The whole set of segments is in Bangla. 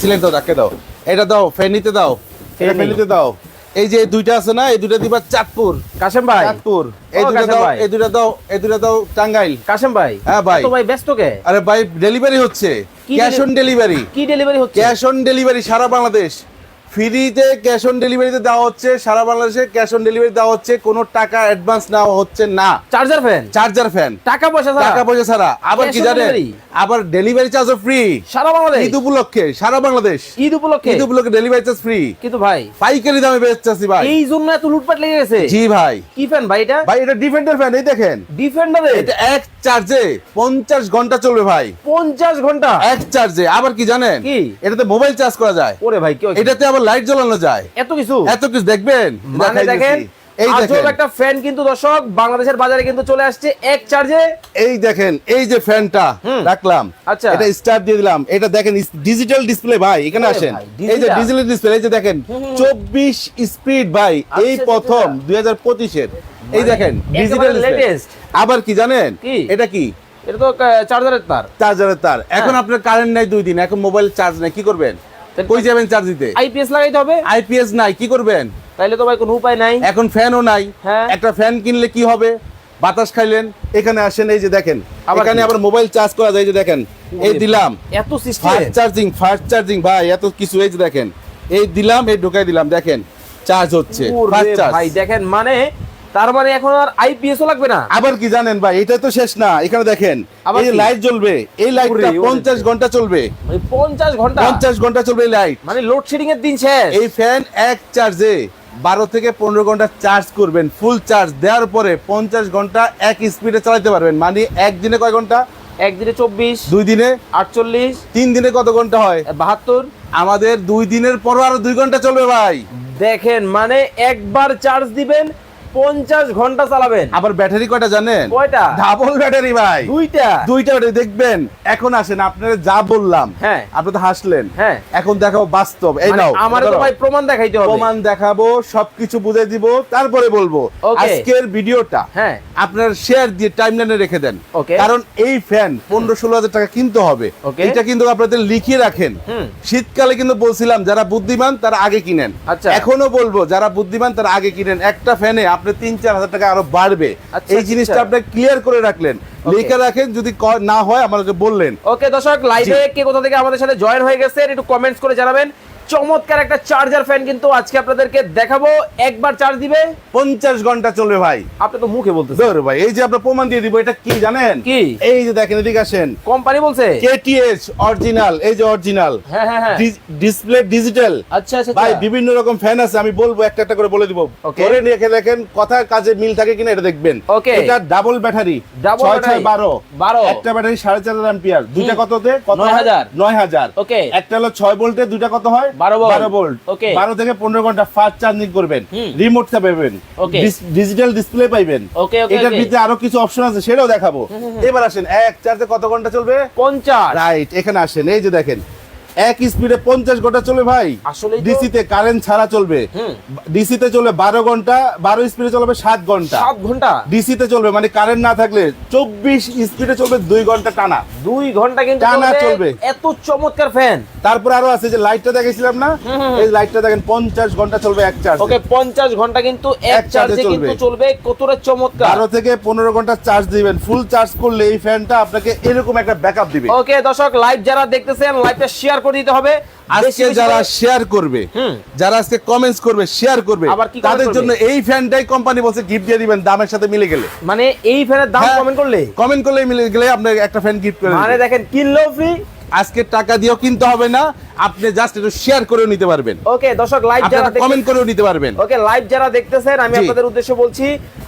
সিলেক্ট দাও ডাকে দাও। এটা দাও ফেনিতে দাও। এটা ফেনিতে দাও। এই যে দুইটা আছে না এই দুইটা দিবা চাঁদপুর। কাশেম ভাই। চাঁদপুর। এই দুইটা দাও এই দুইটা দাও এই দুইটা দাও টাঙ্গাইল। কাশেম ভাই। হ্যাঁ, ভাই। ভাই ব্যস্ত কে? আরে ভাই ডেলিভারি হচ্ছে। ক্যাশ অন ডেলিভারি কি ডেলিভারি হচ্ছে? ক্যাশ অন ডেলিভারি সারা বাংলাদেশ। ফ্রিতে ক্যাশ অন ডেলিভারিতে দেওয়া হচ্ছে সারা বাংলাদেশে ক্যাশ অন ডেলিভারি দেওয়া হচ্ছে কোনো টাকা অ্যাডভান্স নেওয়া হচ্ছে না। চার্জার ফ্যান চার্জার ফ্যান টাকা পয়সা টাকা পয়সা ছাড়া। আবার কি জানেন? আবার ডেলিভারি চার্জও ফ্রি সারা বাংলাদেশ? ঈদ উপলক্ষে সারা বাংলাদেশ। ঈদ উপলক্ষে? ঈদ উপলক্ষে ডেলিভারি চার্জ ফ্রি কিন্তু ভাই পাইকারি দামে বেচতেছি ভাই। এই জন্য এত লুটপাট লেগে গেছে? জি ভাই। কি ফ্যান ভাই এটা? ভাই এটা ডিফেন্ডার ফ্যান এই দেখেন। ডিফেন্ডারে এটা এক চার্জে পঞ্চাশ ঘণ্টা চলবে ভাই। পঞ্চাশ ঘণ্টা? এক চার্জে। আবার কি জানেন? কি? এটাতে মোবাইল চার্জ করা যায়। ওরে ভাই এটাতে আবার লাইট জ্বালানো যায়। এত কিছু? এত কিছু দেখবেন? মানে দেখেন এই দেখেন। একটা ফ্যান কিন্তু দর্শক বাংলাদেশের বাজারে কিন্তু চলে আসছে এক চার্জে। এই দেখেন এই যে ফ্যানটা রাখলাম। আচ্ছা। এটা দিয়ে দিলাম। এটা দেখেন ডিজিটাল ডিসপ্লে ভাই এখানে আসেন। এই যে ডিজিটাল ডিসপ্লে এই যে দেখেন হুম, হুম। চব্বিশ স্পিড ভাই এই আচ্ছা, প্রথম আচ্ছা। দুই হাজার পঁচিশের। এই মানে দেখেন ডিজিটাল একেবারে latest। আবার কি জানেন? এটা কি? এটা তো চার্জারের তার। চার্জারের তার। এখন হ্যাঁ। আপনার কারেন্ট নাই দুই দিন এখন মোবাইল চার্জ নাই কি করবেন? কই যাবেন চার্জ দিতে? আইপিএস লাগাইতে হবে? আইপিএস নাই কি করবেন? তাইলে তো ভাই কোনো উপায় নাই। এখন ফ্যানও নাই। হ্যাঁ। একটা ফ্যান কিনলে কি হবে? বাতাস খাইলেন এখানে আসেন এই যে দেখেন। এখানে আবার মোবাইল চার্জ করা যায় এই যে দেখেন। এই দিলাম। এত system fast charging fast charging ভাই এত কিছু এই যে দেখেন। এই দিলাম এই ঢুকাই দিলাম দেখেন। চার্জ হচ্ছে ফাস্ট চার্জ ভাই দেখেন মানে তার মানে এখন আর আইপিএসও লাগবে না? আবার কি জানেন ভাই? এটা তো শেষ না। এখানে দেখেন এই লাইট জ্বলবে। এই লাইটটা ওরে, ওরে। পঞ্চাশ ঘণ্টা চলবে। মানে পঞ্চাশ ঘণ্টা? পঞ্চাশ ঘণ্টা চলবে এই লাইট মানে লোডশেডিং এর দিন শেষ। এই ফ্যান এক চার্জে বারো থেকে পনেরো ঘণ্টা চার্জ করবেন ফুল চার্জ দেওয়ার পরে পঞ্চাশ ঘণ্টা এক স্পিডে চালাতে পারবেন। মানে একদিনে কয় ঘণ্টা? একদিনে চব্বিশ দুই দিনে? আটচল্লিশ তিন দিনে কত ঘণ্টা হয়? বাহাত্তর। আমাদের দুই দিনের পরও আরও দুই ঘণ্টা চলবে ভাই। দেখেন মানে একবার চার্জ দিবেন পঞ্চাশ ঘণ্টা চালাবেন। আবার ব্যাটারি কয়টা জানেন? কয়টা? ডাবল ব্যাটারি ভাই। দুইটা। দুইটা ব্যাটারি। দেখবেন এখন আসেন আপনারা যা বললাম হ্যাঁ। আপনি তো হাসলেন। হ্যাঁ। এখন দেখাবো বাস্তব। এই মানে নাও আমার তো ভাই প্রমাণ দেখাইতে হবে। প্রমাণ দেখাবো সবকিছু বুঝে দিব তারপরে বলব। আজকের ভিডিওটা হ্যাঁ। আপনার শেয়ার দিয়ে টাইমলাইনে রেখে দেন. কারণ এই ফ্যান পনেরো ষোলো হাজার টাকা কিনতে হবে. এটা কিন্তু আপনাদের লিখিয়ে রাখেন। শীতকালে কিন্তু বলছিলাম যারা বুদ্ধিমান তারা আগে কিনেন। আচ্ছা। এখনও বলব যারা বুদ্ধিমান তারা আগে কিনেন। একটা ফ্যানে আপনি তিন চার হাজার টাকা আরও বাড়বে। আচ্ছা, এই আচ্ছা, জিনিসটা আচ্ছা। আপনি ক্লিয়ার করে রাখলেন। লিখে রাখেন যদি না হয় আমাদেরকে বললেন। ওকে দর্শক লাইভে কে কোথা থেকে আমাদের সাথে জয়েন হয়ে গেছে একটু কমেন্টস করে জানাবেন। চমৎকার একটা চার্জার ফ্যান কিন্তু আজকে আপনাদেরকে দেখাবো। একবার চার্জ দিবে। পঞ্চাশ ঘণ্টা চলবে ভাই। আপনি তো মুখে ধর ভাই এই যে আপনার প্রমাণ দিয়ে দিব এটা কি জানেন? কি? এই যে দেখেন এদিকে আসেন। কোম্পানি বলছে? কেটিএস অরিজিনাল এই যে অরিজিনাল হ্যাঁ হ্যাঁ হ্যাঁ। ডিসপ্লে ডিজিটাল আচ্ছা আচ্ছা ভাই আচ্ছা। বিভিন্ন রকম ফ্যান আছে আমি বলব একটা একটা করে বলে দিব. ধরে নিয়ে দেখেন কথার কাজে মিল থাকে কিনা এটা দেখবেন। Okay. এটা ডাবল ব্যাটারি battery। ছয় বারো। বারো। একটা ব্যাটারি সাড়ে চার হাজার অ্যাম্পিয়ার দুইটা কততে? কত? নয় হয়? হাজার। নয় হাজার। একটা হলো ছয় ভোল্টে দুইটা কত হয়? ভোল্ট থেকে পনেরো ঘণ্টা ফাস্ট চার্জিং করবেন। পাবেন. ডিজিটাল ডিসপ্লে এটার. ভিতরে আরও কিছু অপশন আছে সেটাও দেখাবো। এবার আসেন এক চার্জে কত ঘণ্টা চলবে? পঞ্চাশ। রাইট এখানে আসেন এই যে দেখেন। এক স্পিডে পঞ্চাশ ঘণ্টা চলবে ভাই। আসলেই তো- ডিসিতে কারেন্ট ছাড়া চলবে। ডিসিতে চলবে বারো ঘণ্টা বারো স্পিডে চলবে সাত ঘণ্টা। সাত ঘণ্টা? ডিসিতে চলবে মানে কারেন্ট না থাকলে চব্বিশ স্পিডে চলবে দুই ঘণ্টা টানা। দুই ঘণ্টা কিন্তু টানা চলবে। এত চমৎকার ফ্যান তারপরে আরও আছে যে লাইটটা দেখেছিলাম না। এই লাইটটা দেখেন পঞ্চাশ ঘণ্টা চলবে এক চার্জ ওকে পঞ্চাশ ঘণ্টা কিন্তু এক চার্জে কিন্তু চলবে। চলবে। কতটা চমৎকার। বারো থেকে পনেরো ঘণ্টা চার্জ দিবেন। ফুল চার্জ করলে এই ফ্যানটা আপনাকে এরকম একটা ব্যাকআপ দিবে। ওকে দর্শক লাইভ যারা দেখতেছেন লাইভটা শেয়ার করে দিতে হবে। আজকে যারা শেয়ার করবে যারা আজকে কমেন্টস করবে শেয়ার করবে তাদের জন্য এই ফ্যানটাই কোম্পানি বলছে গিফট দিয়ে দিবেন দামের সাথে মিলে গেলে। মানে এই ফ্যানের দাম হ্যাঁ। কমেন্ট করলে? কমেন্ট করলে মিলে গেলে আপনার একটা ফ্যান গিফট করে মানে দেখেন কিনলেও ফ্রি আজকে টাকা দিয়েও কিনতে হবে না আপনি জাস্ট একটু শেয়ার করেও নিতে পারবেন। ওকে দর্শক লাইভ যারা কমেন্ট করেও নিতে পারবেন। ওকে লাইভ যারা দেখতেছেন আমি আপনাদের উদ্দেশ্যে বলছি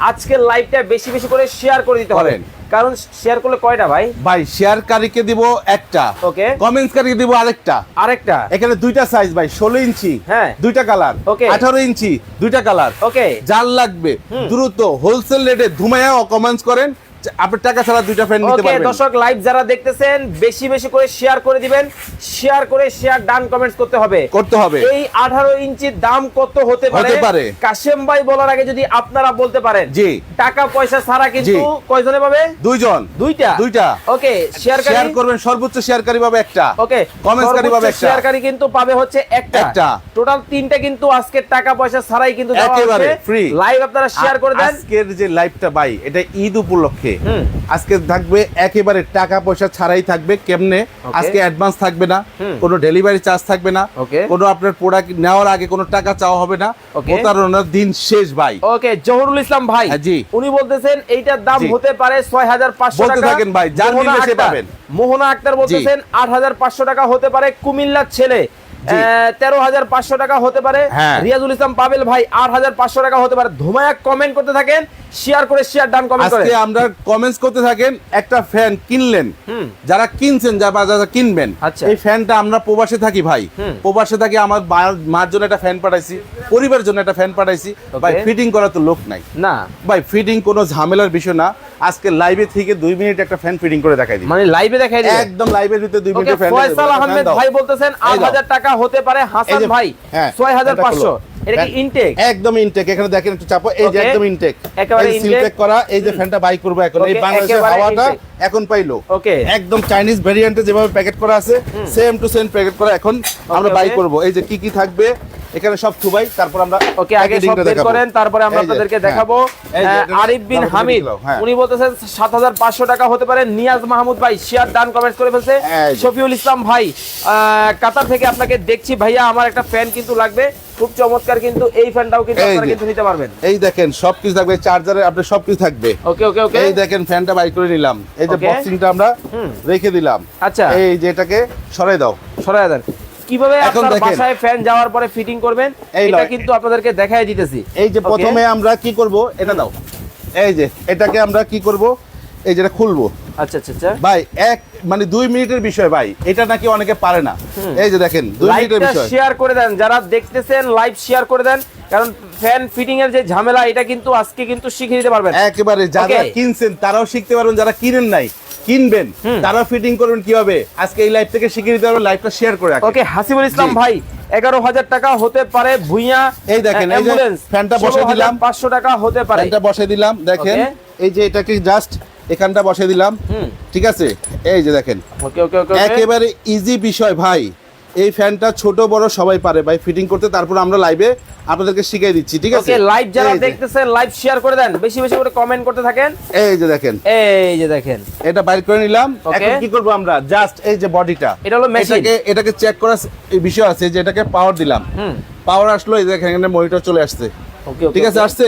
আজকের লাইভটা বেশি বেশি করে শেয়ার করে দিতে হবে। কারণ শেয়ার করলে কয়টা ভাই? ভাই শেয়ার কারীকে দিব একটা। ওকে। কমেন্টস কারীকে দিব আরেকটা। আরেকটা। এখানে দুইটা সাইজ ভাই ষোলো ইঞ্চি হ্যাঁ। দুইটা কালার ওকে। আঠারো ইঞ্চি দুইটা কালার ওকে। যার লাগবে দ্রুত হোলসেল রেটে ধুমায়া কমেন্টস করেন। আপনি টাকা ছাড়া দুইটা ফ্যান নিতে ওকে দর্শক লাইভ যারা দেখতেছেন বেশি বেশি করে শেয়ার করে দিবেন। শেয়ার করে শেয়ার ডান কমেন্টস করতে হবে। করতে হবে। এই আঠারো ইঞ্চির দাম কত হতে পারে। কাশেম ভাই বলার আগে যদি আপনারা বলতে পারেন জি। টাকা পয়সা ছাড়া কিন্তু কয়জনে পাবে? দুইজন। দুইটা? দুইটা। ওকে শেয়ারকারী শেয়ার করবেন সর্বোচ্চ শেয়ারকারী পাবে একটা। ওকে কমেন্টসকারী পাবে একটা। শেয়ারকারী কিন্তু পাবে হচ্ছে একটা। একটা। টোটাল তিনটা কিন্তু আজকে টাকা পয়সা ছাড়াই কিন্তু দেওয়া হচ্ছে। লাইভ আপনারা শেয়ার করে দেন। আজকের যে লাইভটা ভাই এটা ঈদ উপলক্ষে। হুম। আজকে থাকবে একেবারে টাকা পয়সা ছাড়াই থাকবে কেমনে? আজকে অ্যাডভান্স থাকবে না কোনো ডেলিভারি চার্জ থাকবে না কোনো আপনার প্রোডাক্ট নেওয়ার আগে কোনো টাকা চাওয়া হবে না প্রতারণার দিন শেষ ভাই। ওকে জহুরুল ইসলাম ভাই হ্যাঁ, জি। উনি বলতেছেন এইটার দাম হতে পারে ছয় হাজার পাঁচশো টাকা। থাকেন ভাই, যার মোহনা সে আক্তার- পাবেন। মোহনা আক্তার বলতেছেন আট হাজার পাঁচশো টাকা হতে পারে কুমিল্লার ছেলে। তেরো হাজার পাঁচশো টাকা হতে পারে। হ্যাঁ। রিয়াজুল ইসলাম পাবেল ভাই আট হাজার পাঁচশো টাকা হতে পারে। ধুমায়া কমেন্ট করতে থাকেন শেয়ার করে শেয়ার ডান কমেন্ট করে। আজকে আমরা কমেন্টস করতে থাকেন একটা ফ্যান কিনলেন। যারা কিনছেন যা বা যারা কিনবেন আচ্ছা। এই ফ্যানটা আমরা প্রবাসে থাকি ভাই। প্রবাসে থাকি আমার মার জন্য একটা ফ্যান পাঠাইছি পরিবারের জন্য একটা ফ্যান পাঠাইছি। ভাই ফিটিং করার তো লোক নাই। না। ভাই ফিটিং কোনো ঝামেলার বিষয় না। আজকে লাইভে থেকে দুই মিনিট একটা ফ্যান ফিটিং করে দেখাই দিই। মানে লাইভে দেখাই দিবেন একদম লাইভের ভিতরে দুই মিনিট ফ্যান ফয়সাল আহমেদ ভাই বলতেছেন আট হাজার টাকা হতে পারে হাসান ভাই হ্যাঁ, ছয় হাজার পাঁচশো। এটা কি ইনটেক একদম ইনটেক এখানে দেখেন একটু চাপো এই যে একদম ইনটেক একেবারে। সিলটেক করা এই যে ফ্যানটা বাই করব এখন। এই বাংলাদেশের হাওয়াটা এখন পাইলো। Okay. একদম চাইনিজ ভেরিয়েন্টে যেভাবে প্যাকেট করা আছে সেম টু সেম প্যাকেট করা এখন আমরা বাই করব। এই যে কি কি থাকবে এখানে সব থুবাই তারপর আমরা ওকে আগে সব বের করেন তারপরে আমরা আপনাদেরকে হ্যাঁ। দেখাবো। আরিফ বিন হামিদ হ্যাঁ। উনি বলতেছেন সাত হাজার পাঁচশো টাকা হতে পারে নিয়াজ মাহমুদ ভাই শেয়ার ডান কমেন্ট করে ফেলছে। শফিউল ইসলাম ভাই কাতার থেকে আপনাকে দেখছি ভাইয়া আমার একটা ফ্যান কিন্তু লাগবে। খুব চমৎকার কিন্তু এই ফ্যানটাও কিন্তু আপনারা কিন্তু নিতে পারবেন। এই দেখেন সবকিছু থাকবে চার্জারে আপনার সবকিছু থাকবে। ওকে ওকে ওকে এই দেখেন ফ্যানটা বাই করে নিলাম। এই যে. বক্সিংটা আমরা। রেখে দিলাম। আচ্ছা। এই যে এটাকে সরাই দাও। সরাই দেন। কীভাবে আপনার বাসায় ফ্যান যাওয়ার পরে ফিটিং করবেন এটা কিন্তু আপনাদেরকে দেখাই দিতেছি। এই যে প্রথমে আমরা কি করব এটা দাও। এই যে এটাকে আমরা কি করব এই যেটা খুলবো। আচ্ছা আচ্ছা আচ্ছা। ভাই এক মানে দুই মিনিটের বিষয় ভাই এটা নাকি অনেকে পারে না। এই যে দেখেন দুই মিনিটের বিষয়। শেয়ার করে দেন যারা দেখতেছেন লাইভ শেয়ার করে দেন কারণ ফ্যান ফিটিং এর যে ঝামেলা এটা কিন্তু আজকে কিন্তু শিখে নিতে পারবেন। একেবারে যারা কিনছেন তারাও শিখতে পারবেন যারা কিনেন নাই কিনবেন তারাও ফিটিং করবেন কীভাবে? আজকে এই লাইভ থেকে শিখে নিতে পারবেন লাইভটা শেয়ার করে রাখেন। ওকে হাসিবুল ইসলাম ভাই এগারো হাজার টাকা হতে পারে ভুইয়া এই দেখেন, এই যে ফ্যানটা বসে দিলাম। পাঁচশো টাকা হতে পারে। ফ্যানটা বসে দিলাম দেখেন এই যে এটাকে জাস্ট এখানটা বসে দিলাম। ঠিক আছে? এই যে দেখেন। একেবারে ইজি বিষয় ভাই। এই ফ্যানটা ছোট বড় সবাই পারে ভাই। ফিটিং করতে তারপর আমরা লাইভে আপনাদেরকে শিখিয়ে দিচ্ছি ঠিক আছে? লাইভ যারা দেখতেছেন লাইভ শেয়ার করে দেন। বেশি বেশি করে কমেন্ট করতে থাকেন। এই যে দেখেন। এই যে দেখেন। এটা বাইর করে নিলাম। এখন কি করব আমরা? জাস্ট এই যে বডিটা এটা হলো machine। এটাকে এটাকে চেক করার এই বিষয় আছে যে এটাকে পাওয়ার দিলাম। পাওয়ার আসলো এই দেখেন এখানে মনিটর চলে আসছে। ঠিক আছে আসছে?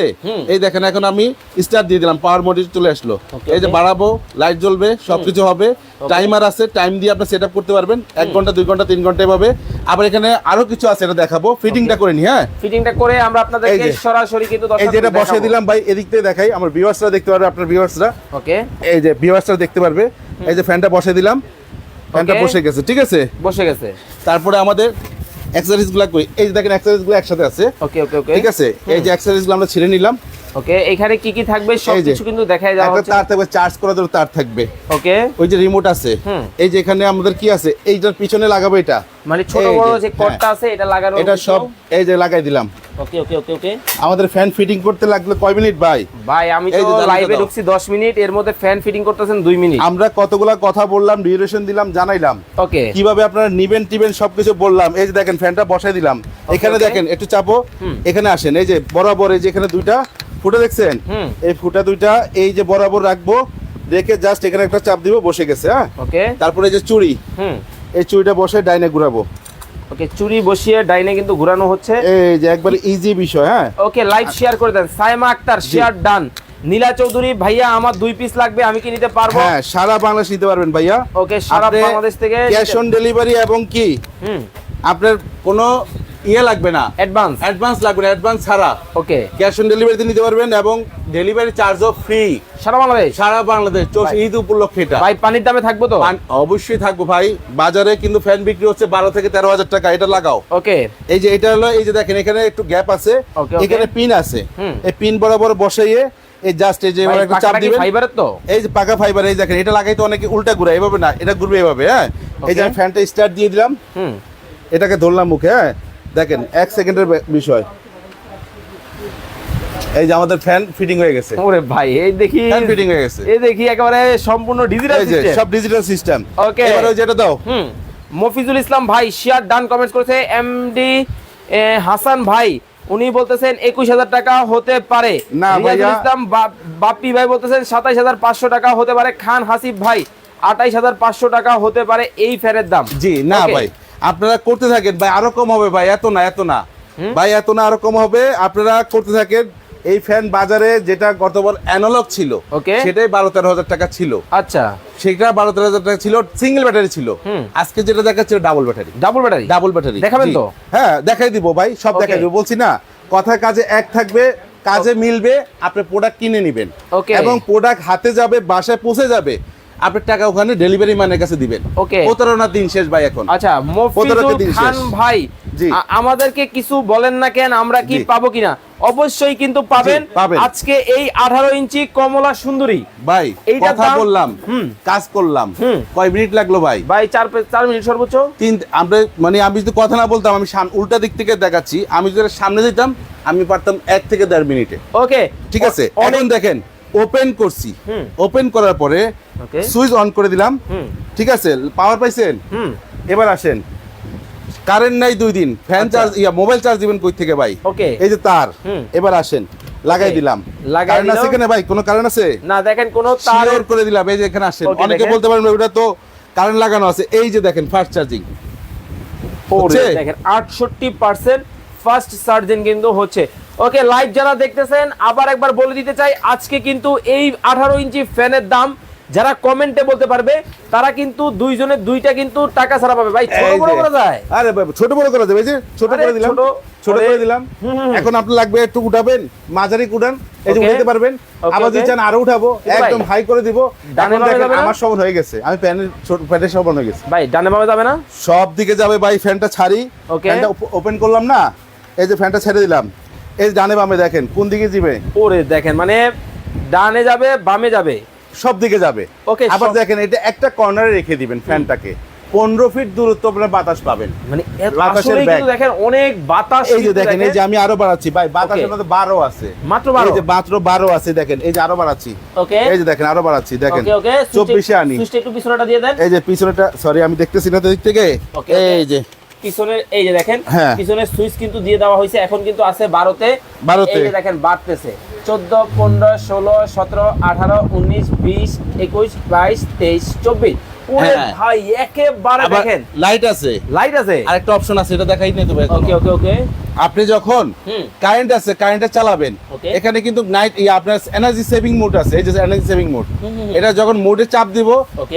এই দেখেন এখন আমি স্টার্ট দিয়ে দিলাম পাওয়ার মনিটর চলে আসলো। এই যে বাড়াবো লাইট জ্বলবে সবকিছু হবে। টাইমার আছে টাইম দিয়ে আপনি সেট করতে পারবেন। এক ঘণ্টা দুই ঘণ্টা তিন ঘণ্টা এভাবে। আবার এখানে আরও কিছু আছে এটা দেখাবো। ফিটিংটা করে নি হ্যাঁ? ফিটিংটা করে আমরা আপনাদেরকে। সরাসরি কিন্তু এই যেটা বসে দিলাম ভাই এদিক থেকে দেখাই। আমার ভিউয়ার্সরা দেখতে পারবে আপনার ভিউয়ার্সরা ওকে এই যে ভিউয়ার্সরা দেখতে পারবে। এই যে ফ্যানটা বসে দিলাম। ফ্যানটা বসে গেছে ঠিক আছে? বসে গেছে। তারপরে আমাদের অ্যাক্সেসরিজগুলা কই এই যে দেখেন এক্সারসাইজগুলো একসাথে আছে। ওকে ওকে ওকে ঠিক আছে? এই যে এক্সারসাইজগুলো আমরা ছেড়ে নিলাম। ওকে এখানে কি কি থাকবে? সব এই যে। কিছু কিন্তু দেখাই যাওয়া হচ্ছে। তার থাকবে চার্জ করার জন্য তার থাকবে। ওকে ওই যে রিমোট আছে। এই যে এখানে আমাদের কি আছে? এইটার পিছনে লাগাবো এটা। মানে ছোট বড় যে হ্যাঁ। আছে এটা লাগানো এটা সব এই যে লাগাই দিলাম। ওকে ওকে ওকে ওকে আমাদের ফ্যান ফিটিং করতে লাগল কয় মিনিট ভাই? ভাই আমি তো লাইভে ঢুকছি 10 মিনিট এর মধ্যে ফ্যান ফিটিং করতেছেন 2 মিনিট। আমরা কতগুলা কথা বললাম ডিউরেশন দিলাম জানাইলাম। ওকে কীভাবে আপনারা নিবেন টিবেন সবকিছু বললাম। এই যে দেখেন ফ্যানটা বসাই দিলাম। এখানে দেখেন একটু চাপো। এখানে আসেন এই যে বরাবর এই যে এখানে দুইটা ফুটা দেখছেন? এই ফুটা দুইটা এই যে বরাবর রাখব রেখে জাস্ট এখানে একটা চাপ দিব বসে গেছে হ্যাঁ? ওকে। তারপরে যে চুড়ি হুম। এই চুড়িটা বসে ডাইনে ঘুরাবো। ওকে চুরি বসিয়ে ডাইনে কিন্তু ঘোরানো হচ্ছে। এই যে একবার ইজি বিষয় হ্যাঁ? ওকে লাইভ শেয়ার করে দেন। সাইমা আক্তার শেয়ার ডান নীলা চৌধুরী ভাইয়া আমার দুই পিস লাগবে আমি কি নিতে পারব? হ্যাঁ সারা বাংলাদেশ নিতে পারবেন ভাইয়া। ওকে সারা বাংলাদেশ থেকে ক্যাশ অন ডেলিভারি এবং কি? হুম। আপনার কোনো ইয়ে লাগবে না। অ্যাডভান্স অ্যাডভান্স লাগবে না অ্যাডভান্স ছাড়া। ওকে ক্যাশ অন ডেলিভারিতে নিতে পারবেন এবং ডেলিভারি চার্জও ফ্রি সারা বাংলাদেশ? সারা বাংলাদেশ। ঈদ উপলক্ষে এটা। ভাই পানির দামে থাকব তো? অবশ্যই থাকব ভাই। বাজারে কিন্তু ফ্যান বিক্রি হচ্ছে বারো থেকে তেরো হাজার টাকা। এটা লাগাও। ওকে এই যে এটা হলো এই যে দেখেন এখানে একটু গ্যাপ আছে. এখানে পিন আছে। এই পিন বরাবর বসাইয়ে এই জাস্ট এই যে একটা চাপ দিবেন। ফাইবারের তো? এই যে পাকা ফাইবার এই দেখেন এটা লাগাইতে অনেকে উল্টা ঘুরে এভাবে না এটা ঘুরবে এভাবে হ্যাঁ? এই যে. আমি ফ্যানটা স্টার্ট দিয়ে দিলাম। হুম। এটাকে ধরলাম মুখে হ্যাঁ? দেখেন এক সেকেন্ডের বিষয়। এই যে আমাদের ফ্যান ফিটিং হয়ে গেছে। ওরে ভাই এই দেখি ফ্যান ফিটিং হয়ে গেছে। এই দেখি একেবারে সম্পূর্ণ ডিজিটাল সিস্টেম সব ডিজিটাল সিস্টেম Okay. এবার যেটা দাও। হুম। মফিজুল ইসলাম ভাই শেয়ার ডান কমেন্টস করেছে। এমডি হাসান ভাই উনি বলতেছেন একুশ হাজার টাকা হতে পারে। না। ইসলাম বাপ্পি ভাই বলতেছেন সাতাইশ হাজার পাঁচশো টাকা হতে পারে। খান হাসিফ ভাই আঠাইশ হাজার পাঁচশো টাকা হতে পারে এই ফ্যানের দাম। জি না ভাই। আপনারা করতে থাকেন ভাই আরও কম হবে ভাই এত না এত না। ভাই এত না আরও কম হবে আপনারা করতে থাকেন এই ফ্যান বাজারে যেটা গতবার অ্যানালগ ছিল. সেটাই বারো তেরো হাজার টাকা ছিল। আচ্ছা। সেটা বারো তেরো হাজার টাকা ছিল সিঙ্গেল ব্যাটারি ছিল। আজকে যেটা দেখাচ্ছে double battery double battery double battery দেখাবেন তো? হ্যাঁ দেখাই দিব ভাই সব দেখাই দিব। বলছি না কথা কাজে এক থাকবে কাজে মিলবে আপনি প্রোডাক্ট কিনে নেবেন. এবং প্রোডাক্ট হাতে যাবে বাসায় পৌঁছে যাবে। আপনার টাকা ওখানে ডেলিভারি ম্যানের কাছে দিবেন। Okay. প্রতারণার দিন শেষ ভাই এখন। আচ্ছা মফিজুল খান ভাই জি। আমাদেরকে কিছু বলেন না কেন আমরা কি পাবো কিনা? অবশ্যই কিন্তু পাবেন। আজকে এই আঠারো ইঞ্চি কমলা সুন্দরী। ভাই কথা বললাম হুম। কাজ করলাম। হুম। কয় মিনিট লাগল ভাই? ভাই চার চার মিনিট সর্বোচ্চ। তিন আমরা মানে আমি যদি কথা না বলতাম আমি উল্টা দিক থেকে দেখাচ্ছি। আমি যদি সামনে দিতাম আমি পারতাম এক থেকে দেড় মিনিটে। ওকে। ঠিক আছে? এখন দেখেন ওপেন করছি। ওপেন করার পরে সুইচ অন করে দিলাম। ঠিক আছে? পাওয়ার পাইছেন? এবার আসেন। কারেন্ট নাই দুই দিন। ফ্যান আচ্ছা। চার্জ ইয়া মোবাইল চার্জ দিবেন কই থেকে ভাই? ওকে এই যে তার। এবার আসেন। লাগাই দিলাম। লাগাই আছে। কিনা ভাই? কোনো কারেন্ট আছে? না দেখেন কোনো তার করে দিলাম। এই যে এখানে আসেন। অনেকে বলতে পারেন ওটা তো কারেন্ট লাগানো আছে। এই যে দেখেন ফাস্ট চার্জিং হচ্ছে? দেখেন আটষট্টি পার্সেন্ট ফার্স্ট সার্জেন কিন্তু হচ্ছে। ওকে লাইভ যারা দেখতেছেন আবার একবার বলে দিতে চাই আজকে কিন্তু এই আঠারো ইঞ্চি ফ্যানের দাম যারা কমেন্টে বলতে পারবে তারা কিন্তু দুইজনের দুইটা কিন্তু টাকা ছাড়া পাবে। ভাই ছোট বড় করা যায়? আরে ছোট বড় করে এই যে ছোট করে দিলাম ছোট, করে দিলাম। এখন আপনার লাগবে একটু উঠাবেন মাঝারি উঠান এই যে উঠাতে পারবেন। আবার যদি চান আরও উঠাবো একদম হাই করে দিব। ডানে বামে যাবে আমার সমান হয়ে গেছে। আমি প্যানের ছোট প্যানের সমান হয়ে গেছে। ভাই ডানে বামে যাবে না? সব দিকে যাবে ভাই ফ্যানটা ছাড়ি. ফ্যানটা ওপেন করলাম না এই যে ফ্যানটা ছেড়ে দিলাম। এই ডানে বামে দেখেন কোন দিকে যাবে ওরে দেখেন মানে ডানে যাবে বামে যাবে? সব দিকে যাবে। Okay, আবার দেখেন এটা একটা কর্নারে রেখে দিবেন ফ্যানটাকে। পনেরো ফিট দূরত্ব আপনার বাতাস পাবেন। মানে বাতাসের ব্যাগ। দেখেন অনেক বাতাস এই যে দেখেন এই যে আমি আরও বাড়াচ্ছি। ভাই বাতাসের মধ্যে বারো আছে। মাত্র 12? এই যে মাত্র বারো আছে দেখেন এই যে আরও বাড়াচ্ছি। ওকে। এই যে দেখেন আরও বাড়াচ্ছি দেখেন। ওকে ওকে চব্বিশে আনি। একটু পিছনেটা দিয়ে দেন। এই যে পিছনেটা সরি আমি দেখতেছি না দিক থেকে। এই যে পিছনের এই যে দেখেন হ্যাঁ। পিছনের সুইচ কিন্তু দিয়ে দেওয়া হয়েছে এখন কিন্তু আছে বারোতে 12 তে। এই যে দেখেন বাড়তেছে চোদ্দ পনেরো ষোলো সতেরো আঠারো উনিশ বিশ একুশ বাইশ তেইশ চব্বিশ ওরে হ্যাঁ। ভাই একেবারে দেখেন। লাইট আছে। লাইট আছে? আরেকটা অপশন আছে এটা দেখাই। ওকে ওকে ওকে আপনি যখন কারেন্ট আছে কারেন্টে চালাবেন এখানে কিন্তু নাইট আপনার এনার্জি সেভিং মোড আছে এই যে এনার্জি সেভিং মোড। এটা যখন মোডে চাপ দিব.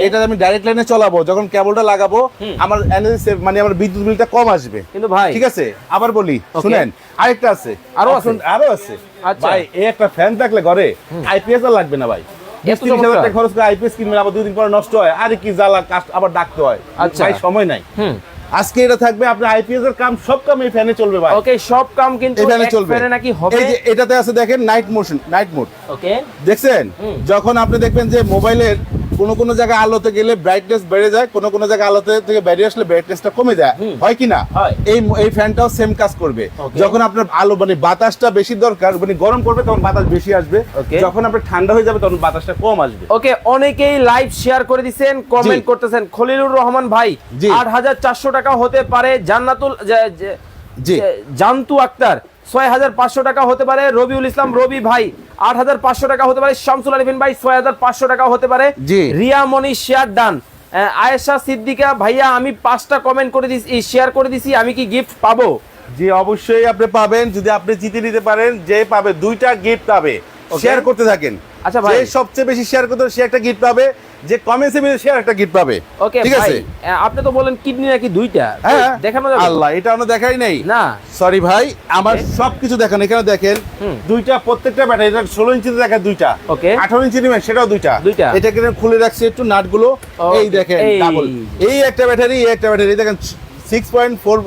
এটা আমি ডাইরেক্ট লাইনে চালাবো যখন কেবলটা লাগাবো আমার এনার্জি সেভ মানে আমার বিদ্যুৎ বিলটা কম আসবে। কিন্তু ভাই ঠিক আছে? আবার বলি শুনেন আরেকটা আছে আরও আছে? আরও আছে। আচ্ছা। ভাই এই একটা ফ্যান থাকলে ঘরে আইপিএস আর লাগবে না ভাই। বিশ এত তিরিশ হাজার চমৎকার। টাকা খরচ করে আইপিএস কিনবেন আবার দুই পরে নষ্ট হয়। আরে কি জ্বালা কাস্ট আবার ডাকতে হয়। আচ্ছা। সময় নাই। হুম। আজকে এটা থাকবে আপনার আইপিএস এর কাম সব কাম এই ফ্যানে চলবে ভাই। ওকে সব কাম কিন্তু ফ্যানে চলবে। ফ্যানে নাকি হবে? এই যে এটাতে আছে দেখেন night motion night mode okay. দেখছেন? যখন আপনি দেখবেন যে মোবাইলের কোনো কোনো জায়গায় আলোতে গেলে ব্রাইটনেস বেড়ে যায় কোনো কোনো জায়গায় আলোতে থেকে বেরিয়ে আসলে ব্রাইটনেসটা কমে যায়। হয় কি না? এই এই ফ্যানটাও সেম কাজ করবে। যখন আপনার আলো মানে বাতাসটা বেশি দরকার মানে গরম করবে তখন বাতাস বেশি আসবে. যখন আপনার ঠান্ডা হয়ে যাবে তখন বাতাসটা কম আসবে। ওকে অনেকেই লাইভ শেয়ার করে দিচ্ছেন কমেন্ট করতেছেন খলিলুর রহমান ভাই। আট হাজার চারশো টাকা হতে পারে জান্নাতুল জান্তু আক্তার। ছয় হাজার পাঁচশো টাকা হতে পারে রবিউল ইসলাম রবি ভাই। আট হাজার পাঁচশো টাকা হতে পারে শামসুল আলিফিন ভাই ছয় হাজার পাঁচশো টাকা হতে পারে। Riya Moni share done. Ayesha Siddika ভাইয়া আমি পাঁচটা কমেন্ট করে দিছি শেয়ার করে দিছি আমি কি গিফট পাবো? জি অবশ্যই আপনি পাবেন। যদি আপনি জিতে নিতে পারেন যে পাবে দুইটা গিফট পাবে। শেয়ার করতে থাকেন। আচ্ছা ভাই। সবচেয়ে বেশি শেয়ার করতে সে একটা গিফট পাবে। যে কমেন্সে মিলে সে একটা গিফট পাবে। ওকে ঠিক আছে? আপনি তো বলেন কিডনি নাকি দুইটা? হ্যাঁ। দেখানো যাবে আল্লাহ এটা আমরা দেখাই নাই। না। সরি ভাই আমার সব সবকিছু দেখেন। এখানে দেখেন দুইটা প্রত্যেকটা ব্যাটারি এটা ষোলো ইঞ্চি দেখা দুইটা। ওকে আঠারো ইঞ্চি নিবেন সেটাও দুইটা। দুইটা। এটা এটাকে খুলে রাখছি একটু নাটগুলো। এই দেখেন ডাবল এই একটা ব্যাটারি এই একটা ব্যাটারি দেখেন সিক্স পয়েন্ট ফোর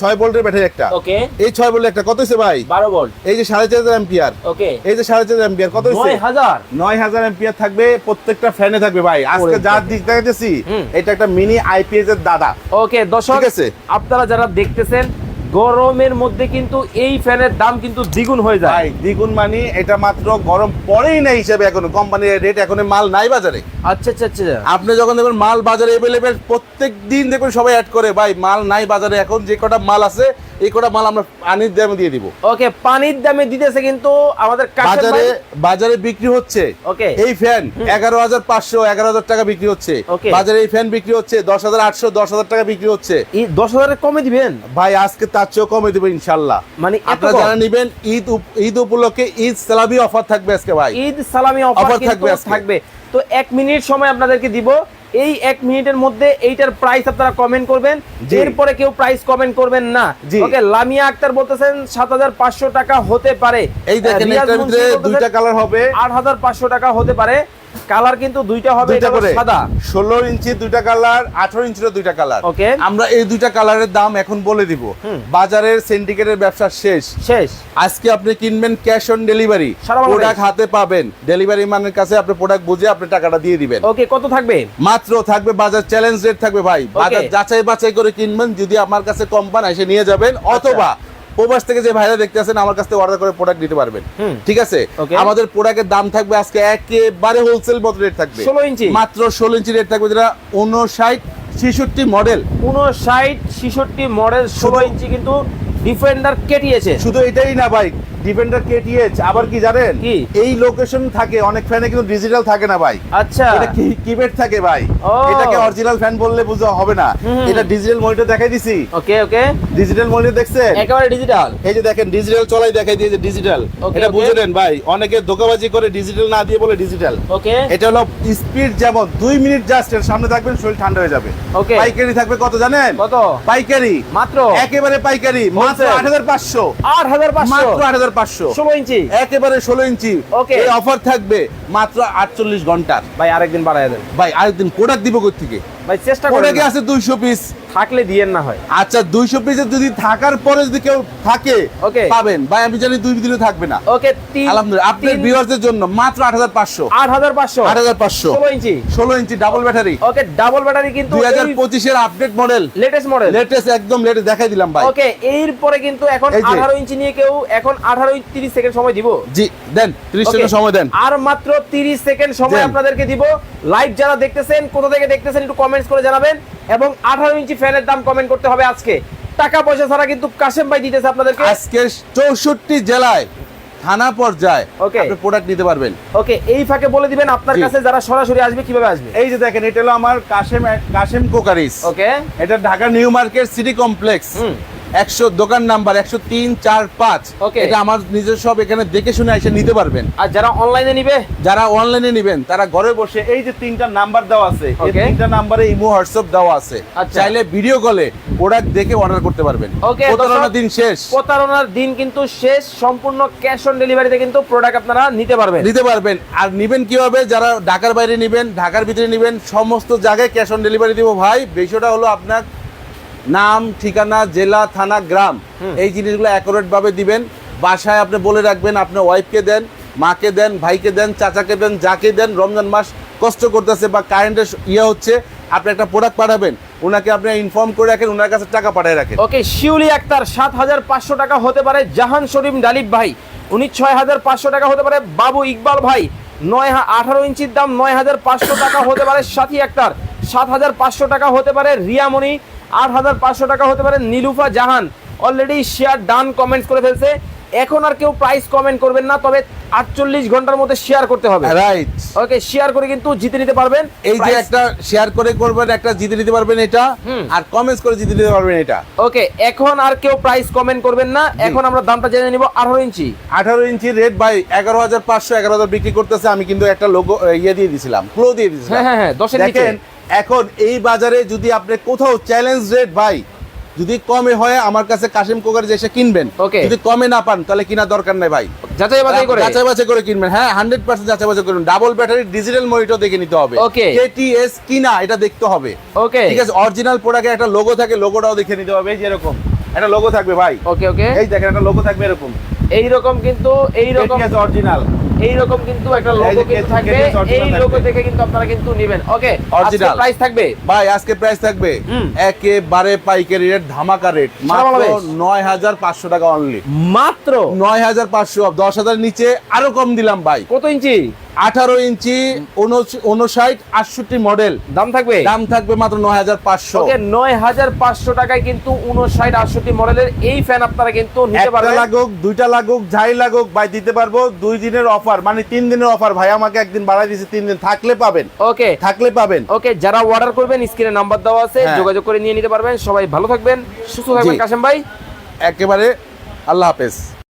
ছয় ভোল্টের ব্যাটারি একটা। ওকে এই ছয় ভোল্ট একটা কত হচ্ছে ভাই? বারো ভোল্ট এই যে সাড়ে চার হাজার এম্পিয়ার ওকে এই যে সাড়ে চার এম্পিয়ার কত হচ্ছে হাজার। নয় হাজার এম্পিয়ার থাকবে প্রত্যেকটা ফ্যানে থাকবে ভাই। আজকে যা যার দিক দেখাতেছি এটা একটা মিনি আইপিএস এর দাদা। ওকে দর্শক। আপনারা যারা দেখতেছেন গরমের মধ্যে কিন্তু এই ফ্যানের দাম কিন্তু দ্বিগুণ হয়ে যায়। দ্বিগুণ মানে এটা মাত্র গরম পড়েই না হিসাবে এখন। কোম্পানির রেট এখন মাল নাই বাজারে। আচ্ছা আচ্ছা আচ্ছা। আপনি যখন দেখবেন মাল বাজারে এভেলেবেল প্রত্যেক দিন দেখবেন সবাই অ্যাড করে ভাই মাল নাই বাজারে এখন যে কটা মাল আছে এই কটা মাল আমরা পানির দামে দিয়ে দিব। ওকে পানির দামে দিতেছে কিন্তু আমাদের বাজারে বাজারে বিক্রি হচ্ছে। ওকে। এই ফ্যান এগারো হাজার পাঁচশো এগারো হাজার টাকা বিক্রি হচ্ছে। বাজারে এই ফ্যান বিক্রি হচ্ছে দশ হাজার আটশো দশ হাজার টাকা বিক্রি হচ্ছে। দশ হাজারের কমে দিবেন? ভাই আজকে তার চেয়েও কমে দেবো ইনশাল্লাহ। মানে আপনারা যারা নিবেন ঈদ ঈদ উপলক্ষে ঈদ সালামি অফার থাকবে আজকে ভাই। ঈদ সালামি অফার থাকবে থাকবে। তো এক মিনিট সময় আপনাদেরকে দিব। এই এক মিনিটের মধ্যে এইটার প্রাইস আপনারা কমেন্ট করবেন। এরপরে কেউ প্রাইস কমেন্ট করবেন না। ওকে লামিয়া আক্তার বলতেছেন সাত হাজার পাঁচশো টাকা হতে পারে। এই দেখেন দুইটা কালার হবে। আট হাজার পাঁচশো টাকা হতে পারে। কালার কিন্তু দুইটা হবে এটা করে। সাদা। ষোলো ইঞ্চি দুইটা কালার আঠারো ইঞ্চির দুইটা কালার Okay. আমরা এই দুইটা কালারের দাম এখন বলে দিব। বাজারের সিন্ডিকেটের ব্যবসা শেষ। শেষ। আজকে আপনি কিনবেন ক্যাশ অন ডেলিভারি প্রোডাক্ট হাতে পাবেন। ডেলিভারি ম্যানের কাছে আপনি প্রোডাক্ট বুঝে আপনি টাকাটা দিয়ে দিবেন। ওকে কত থাকবে? মাত্র থাকবে বাজার চ্যালেঞ্জ রেট থাকবে ভাই। বাজার যাচাই বাছাই করে কিনবেন। যদি আমার কাছে কম পান এসে নিয়ে যাবেন আচ্ছা। অথবা প্রবাস থেকে যে ভাইরা দেখতে আছেন আমার কাছ থেকে অর্ডার করে প্রোডাক্ট নিতে পারবেন। ঠিক আছে? আমাদের প্রোডাক্টের দাম থাকবে আজকে একেবারে হোলসেল মতো রেট থাকবে। 16 ইঞ্চি? মাত্র ষোলো ইঞ্চি রেট থাকবে যেটা উনষাট ছেষট্টি মডেল উনষাট ছিষট্টি মডেল ষোলো ইঞ্চি কিন্তু ডিফেন্ডার কেটিয়েছে। শুধু এটাই না ভাই ডিফেন্ডার কেটিএইচ আবার কি জানেন? কি? এই লোকেশন থাকে অনেক ফ্যানে কিন্তু ডিজিটাল থাকে না ভাই। আচ্ছা। এটা কি কিপ্যাড থাকে ভাই? এটাকে অরিজিনাল ফ্যান বললে বুঝা হবে না। এটা ডিজিটাল মনিটর দেখাই দিছি। ওকে ওকে। ডিজিটাল মনিটর দেখছেন? একেবারে ডিজিটাল এই যে দেখেন ডিজিটাল চলাই দেখাই দিয়েছে ডিজিটাল এটা. বুঝে নেন ভাই অনেকে ধোকাবাজি করে ডিজিটাল না দিয়ে বলে ডিজিটাল ওকে। এটা হলো স্পিড যেমন দুই মিনিট জাস্ট এর সামনে থাকবেন শরীর ঠান্ডা হয়ে যাবে। ওকে। পাইকারি থাকবে কত জানেন? কত? পাইকারি। মাত্র? একেবারে পাইকারি মাত্র Wholesale। আট হাজার পাঁচশো। আট হাজার পাঁচশো? মাত্র আট হাজার পাঁচশো। ষোলো ইঞ্চি? একেবারে ষোলো ইঞ্চি। ওকে। এই অফার থাকবে মাত্র আটচল্লিশ ঘণ্টার। ভাই আরেকদিন বাড়ায় দেন। ভাই আরেকদিন প্রোডাক্ট দিব থেকে? ভাই চেষ্টা করে প্রোডাক্টে আছে দুইশো পিস থাকলে দিয়েন না হয়। আচ্ছা দুইশো পিসে যদি থাকার পরে যদি কেউ থাকে Okay. পাবেন। ভাই আমি জানি দুই দিনে থাকবে না। ওকে আলহামদুলিল্লাহ। আপনার ভিউয়ারদের জন্য মাত্র আট হাজার পাঁচশো। আট হাজার পাঁচশো। আট হাজার পাঁচশো। ষোলো ইঞ্চি। ষোলো ইঞ্চি double battery okay double battery কিন্তু দুই হাজার পঁচিশের update model latest model latest একদম লেটেস্ট দেখাই দিলাম ভাই। ওকে এরপরে কিন্তু এখন এই যে। আঠারো ইঞ্চি নিয়ে কেউ এখন আঠারো তিরিশ সেকেন্ড সময় দিব। জি দেন ত্রিশ Okay, সেকেন্ড সময় দেন। আর মাত্র 30 সেকেন্ড সময়। আপনাদেরকে দিব। লাইভ যারা দেখতেছেন কোথা থেকে দেখতেছেন একটু কমেন্টস করে জানাবেন এবং 18 ইঞ্চি ফ্যানের দাম কমেন্ট করতে হবে আজকে। টাকা পয়সা ছাড়া কিন্তু কাশেম ভাই দিতেছে আপনাদেরকে। আজকে চৌষট্টি জেলায় থানা পর্যায়ে Okay. আপনি প্রোডাক্ট নিতে পারবেন। ওকে এই ফাঁকে বলে দিবেন আপনার কাছে যারা সরাসরি আসবে কীভাবে আসবে? এই যে দেখেন এটা হলো আমার কাশেম কাশেম কোকারিস। ওকে এটা Dhaka new market city complex. একশো দোকান নাম্বার একশো তিন চার পাঁচ। এটা আমার নিজের সব এখানে দেখে শুনে এসে নিতে পারবেন। আর যারা অনলাইনে নিবে? যারা অনলাইনে নেবেন তারা ঘরে বসে এই যে তিনটা নাম্বার দেওয়া আছে এই তিনটা নাম্বারে ইমো হোয়াটসঅ্যাপ দেওয়া আছে। আচ্ছা। চাইলে ভিডিও কলে প্রোডাক্ট দেখে অর্ডার করতে পারবেন। প্রতারণার দিন শেষ। প্রতারণার দিন কিন্তু শেষ। সম্পূর্ণ ক্যাশ অন ডেলিভারিতে কিন্তু প্রোডাক্ট আপনারা নিতে পারবেন। নিতে পারবেন। আর নিবেন কীভাবে? যারা ঢাকার বাইরে নিবেন ঢাকার ভিতরে নিবেন সমস্ত জায়গায় ক্যাশ অন ডেলিভারি দিব ভাই। বিষয়টা হলো আপনার নাম ঠিকানা জেলা থানা গ্রাম। এই জিনিসগুলো অ্যাকুরেট ভাবে দিবেন। বাসায় আপনি বলে রাখবেন আপনার ওয়াইফকে দেন মাকে দেন ভাইকে দেন চাচাকে দেন যাকে দেন রমজান মাস কষ্ট করতেছে বা কারেন্টের ইয়ে হচ্ছে আপনি একটা প্রোডাক্ট পাঠাবেন। ওনাকে আপনি ইনফর্ম করে রাখেন ওনার কাছে টাকা পাঠিয়ে রাখেন। ওকে শিউলি আক্তার সাত হাজার পাঁচশো টাকা হতে পারে জাহান শরীফ ডালিব ভাই। উনি ছয় হাজার পাঁচশো টাকা হতে পারে বাবু ইকবাল ভাই। নয় আঠারো ইঞ্চির দাম নয় হাজার পাঁচশো টাকা হতে পারে সাথী আক্তার। সাত হাজার পাঁচশো টাকা হতে পারে রিয়ামণি। আট হাজার পাঁচশো টাকা হতে পারে Nilufa Jahan. Already share done comments করে ফেলছে। এখন আর কেউ প্রাইস কমেন্ট করবেন না তবে আটচল্লিশ ঘণ্টার মধ্যে শেয়ার করতে হবে। রাইট ওকে শেয়ার করে কিন্তু জিতে নিতে পারবেন। এই যে একটা শেয়ার করে করবেন একটা জিতে নিতে পারবেন এটা আর কমেন্টস করে জিতে নিতে পারবেন এটা। ওকে এখন আর কেউ প্রাইস কমেন্ট করবেন না। এখন আমরা দামটা জেনে নিব আঠারো ইঞ্চি। আঠারো ইঞ্চি রেট বাই এগারো হাজার পাঁচশো এগারো হাজার বিক্রি করতেছে। আমি কিন্তু একটা লোগো ইয়ে দিয়ে দিয়েছিলাম ক্লো দিয়ে দিয়েছিলাম হ্যাঁ হ্যাঁ হ্যাঁ দশের নিচে। দেখেন এখন এই বাজারে যদি আপনি কোথাও চ্যালেঞ্জ রেট ভাই যদি কমে হয় আমার কাছে কাশিম কোকার যে এসে কিনবেন যদি কমে না পান তাহলে কিনা দরকার নাই ভাই। যাচাই বাছাই করে। যাচাই বাছাই করে কিনবেন। হ্যাঁ হান্ড্রেড পার্সেন্ট যাচাই বাছাই করবেন ডাবল ব্যাটারি ডিজিটাল মনিটর দেখে নিতে হবে. কেটিএস কিনা এটা দেখতে হবে। ওকে ঠিক আছে অরিজিনাল প্রোডাক্টে একটা লোগো থাকে লোগোটাও দেখে নিতে হবে। এই যে এরকম একটা লোগো থাকবে ভাই। ওকে ওকে এই দেখেন একটা লোগো থাকবে এরকম। এইরকম কিন্তু এইরকম অরিজিনাল এইরকম কিন্তু একটা লোগো কিন্তু থাকবে। এই লোগো। থেকে কিন্তু আপনারা কিন্তু নেবেন। ওকে। প্রাইস থাকবে? ভাই আজকে প্রাইস থাকবে। একেবারে পাইকারি রেট ধামাকা রেট মাত্র বাংলাদেশ। নয় হাজার পাঁচশো টাকা অনলি মাত্র? নয় হাজার পাঁচশো দশ হাজার নিচে আরও কম দিলাম ভাই। কত ইঞ্চি? আঠারো ইঞ্চি উনষাট আটষট্টি মডেল দাম থাকবে? দাম থাকবে মাত্র নয় হাজার পাঁচশো। নয় হাজার পাঁচশো টাকায় কিন্তু উনষাট আটষট্টি মডেলের এই ফ্যান আপনারা কিন্তু নিতে একটা পারবেন। লাগুক দুইটা লাগুক যাই লাগুক ভাই দিতে পারব। দুই দিনের অফার মানে তিন দিনের অফার ভাই আমাকে একদিন বাড়াই দিয়েছে তিন দিন থাকলে পাবেন। ওকে থাকলে পাবেন। ওকে যারা অর্ডার করবেন স্ক্রিনে নাম্বার দেওয়া আছে হ্যাঁ। যোগাযোগ করে নিয়ে নিতে পারবেন। সবাই ভালো থাকবেন সুস্থ থাকবেন কাশেম ভাই। একেবারে আল্লাহ হাফেজ।